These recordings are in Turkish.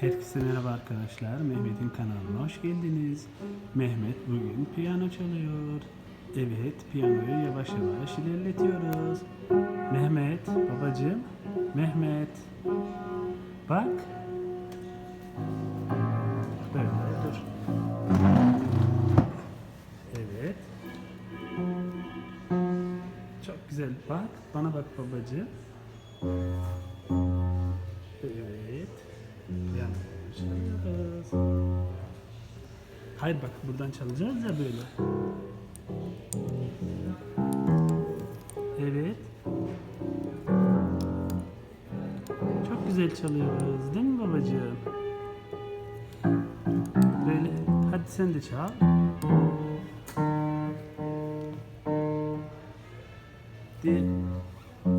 Herkese merhaba arkadaşlar. Mehmet'in kanalına hoş geldiniz. Mehmet bugün piyano çalıyor. Evet, piyanoyu yavaş yavaş ilerletiyoruz. Mehmet, babacığım. Mehmet. Bak. Böyle dur. Evet. Çok güzel. Bak, bana bak babacığım. Evet. Hayır bak buradan çalacağız ya böyle. Evet. Çok güzel çalıyoruz değil mi babacığım? Böyle hadi sen de çal. Diğer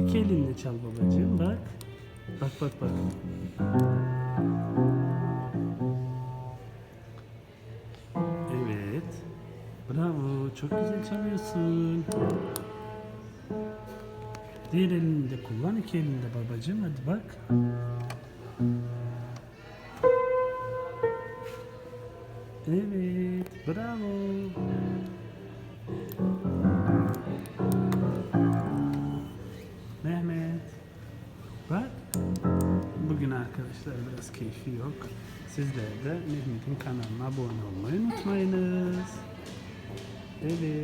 iki elinle çal babacığım bak. Bak bak bak. Bravo. Çok güzel çalıyorsun. Diğer elini de kullan. iki elini de babacığım. Hadi bak. Evet. Bravo. Mehmet. Bak. Bugün arkadaşlar biraz keyfi yok. Sizler de Mehmet'in kanalına abone olmayı unutmayınız. Evet.